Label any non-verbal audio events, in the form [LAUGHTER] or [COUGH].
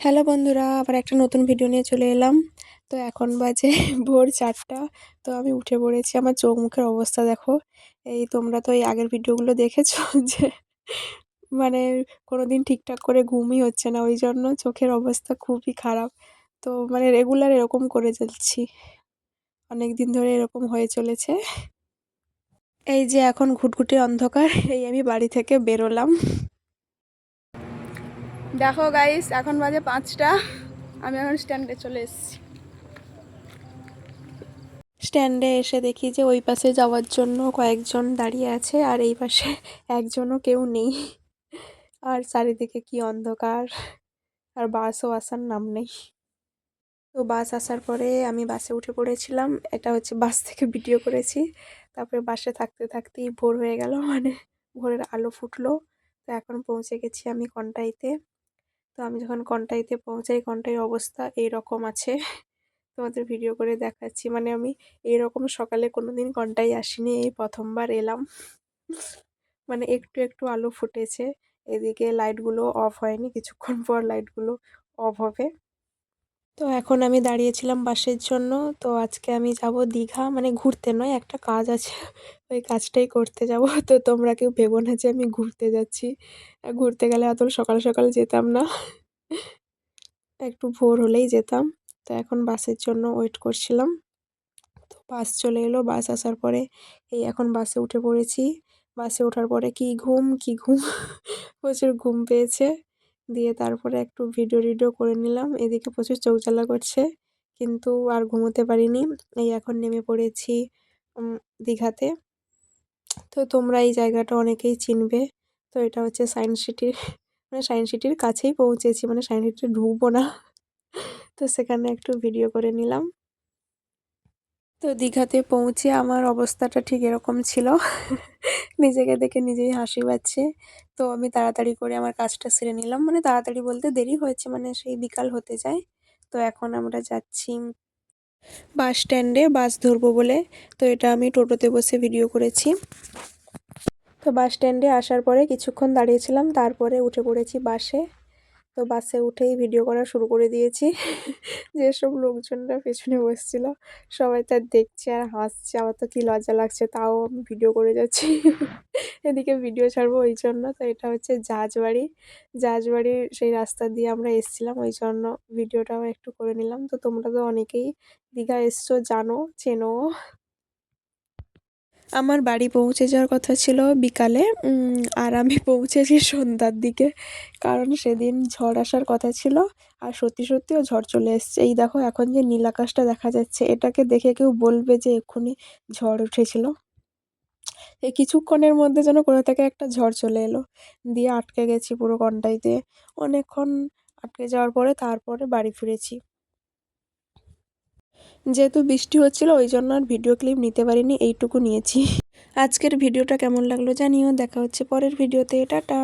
Hello বন্ধুরা, আবার একটা নতুন ভিডিও নিয়ে চলে এলাম। তো এখন বাজে [LAUGHS] ভোর চারটা, তো আমি উঠে পড়েছি। আমার চোখ মুখের অবস্থা দেখো। এই তোমরা তো এই আগের ভিডিওগুলো দেখেছ [LAUGHS] যে মানে কোনো দিন ঠিকঠাক করে ঘুমই হচ্ছে না, ওই জন্য চোখের অবস্থা খুবই খারাপ। তো মানে রেগুলার এরকম করে চলছি। অনেক দিন ধরে এরকম হয়ে চলেছে। এই যে এখন ঘুটঘুটে অন্ধকার, এই আমি বাড়ি থেকে বেরোলাম। দেখো গাইস এখন বাজে পাঁচটা। আমি এখন স্ট্যান্ডে চলে এসেছি। স্ট্যান্ডে এসে দেখি যে ওই পাশে যাওয়ার জন্য কয়েকজন দাঁড়িয়ে আছে আর এই পাশে একজনও কেউ নেই। আর চারিদিকে কি অন্ধকার। আর বাসও আসার নাম নেই। তো বাস আসার পরে আমি বাসে উঠে পড়েছিলাম। এটা হচ্ছে বাস থেকে ভিডিও করেছি। তারপরে বাসে থাকতে থাকতেই ভোর হয়ে গেল। মানে ভোরের আলো ফুটলো। তো এখন পৌঁছে গেছি আমি কন্টাইতে। তো আমি যখন কন্টাইতে পৌঁছাই কন্টাই অবস্থা এই রকম আছে। তোমাদের ভিডিও করে দেখাচ্ছি। মানে আমি এই রকম সকালে কোনো দিন কন্টাই আসিনি, এই প্রথমবার এলাম। মানে একটু একটু আলো ফুটেছে। এদিকে লাইটগুলো অফ হয়নি, কিছুক্ষণ পর লাইটগুলো অফ হবে। তো এখন আমি দাঁড়িয়েছিলাম বাসের জন্য। তো আজকে আমি যাব দীঘা মানে ঘুরতে নয়, একটা কাজ আছে। ওই কাজটাই করতে যাব। তো তোমরা কেউ ভেবো না যে আমি ঘুরতে যাচ্ছি। ঘুরতে গেলে এত সকাল সকাল যেতাম না। একটু ভোর হলেই যেতাম। তো এখন বাসের জন্য ওয়েট করছিলাম। তো বাস চলে এলো। বাস আসার পরে এই এখন বাসে উঠে পড়েছি। বাসে ওঠার পরে কি ঘুম কি ঘুম? প্রচুর ঘুম পেয়েছে। দিয়ে তারপরে একটু ভিডিও টিডিও করে নিলাম। এদিকে প্রচুর চোখ জ্বালা করছে, কিন্তু আর ঘুমোতে পারিনি। এই এখন নেমে পড়েছি দীঘাতে। তো তোমরা এই জায়গাটা অনেকেই চিনবে। তো এটা হচ্ছে সায়েন্স সিটির মানে সায়েন্স সিটির কাছেই পৌঁছেছি মানে সায়েন্স সিটিতে ঢুকবো না। তো সেখানে একটু ভিডিও করে নিলাম। তো দীঘাতে পৌঁছে আমার অবস্থাটা ঠিক এরকম ছিল। নিজেকে দেখে নিজেই হাসি পাচ্ছে। তো আমি তাড়াতাড়ি করে আমার কাজটা সেরে নিলাম। মানে তাড়াতাড়ি বলতে দেরি হয়েছে মানে সেই বিকাল হতে যায়। তো এখন আমরা যাচ্ছি বাস স্ট্যান্ডে, বাস ধরবো বলে। তো এটা আমি টোটোতে বসে ভিডিও করেছি। তো বাস স্ট্যান্ডে আসার পরে কিছুক্ষণ দাঁড়িয়েছিলাম। তারপরে উঠে পড়েছি বাসে। তো বাসে উঠেই ভিডিও করা শুরু করে দিয়েছি। [LAUGHS] যেসব লোকজনরা পেছনে বসছিল, সবাই তার দেখছে আর হাসছে। আমার তো কী লজ্জা লাগছে, তাও আমি ভিডিও করে যাচ্ছি। [LAUGHS] এদিকে ভিডিও ছাড়বো ওই জন্য। তো এটা হচ্ছে জাহাজবাড়ি জাহাজবাড়ির সেই রাস্তা দিয়ে আমরা এসছিলাম, ওই জন্য ভিডিওটাও একটু করে নিলাম। তো তোমরা তো অনেকেই দীঘা এসছো, জানো চেনো আমার বাড়ি পৌঁছে যাওয়ার কথা ছিল বিকালে। আর আমি পৌঁছেছি সন্ধ্যার দিকে, কারণ সেদিন ঝড় আসার কথা ছিল। আর সত্যি সত্যিও ঝড় চলে এসছে। এই দেখো, এখন যে নীল আকাশটা দেখা যাচ্ছে, এটাকে দেখে কেউ বলবে যে এক্ষুনি ঝড় উঠেছিল। এই কিছুক্ষণের মধ্যে যেন কোথা থেকে একটা ঝড় চলে এলো। দিয়ে আটকে গেছি পুরো কন্টাইতে। অনেকক্ষণ আটকে যাওয়ার পরে তারপরে বাড়ি ফিরেছি। যেহেতু বৃষ্টি হচ্ছিল, ওই জন্য আর ভিডিও ক্লিপ নিতে পারিনি, এইটুকু নিয়েছি। আজকের ভিডিওটা কেমন লাগল জানিও, দেখা হচ্ছে পরের ভিডিওতে টাটা।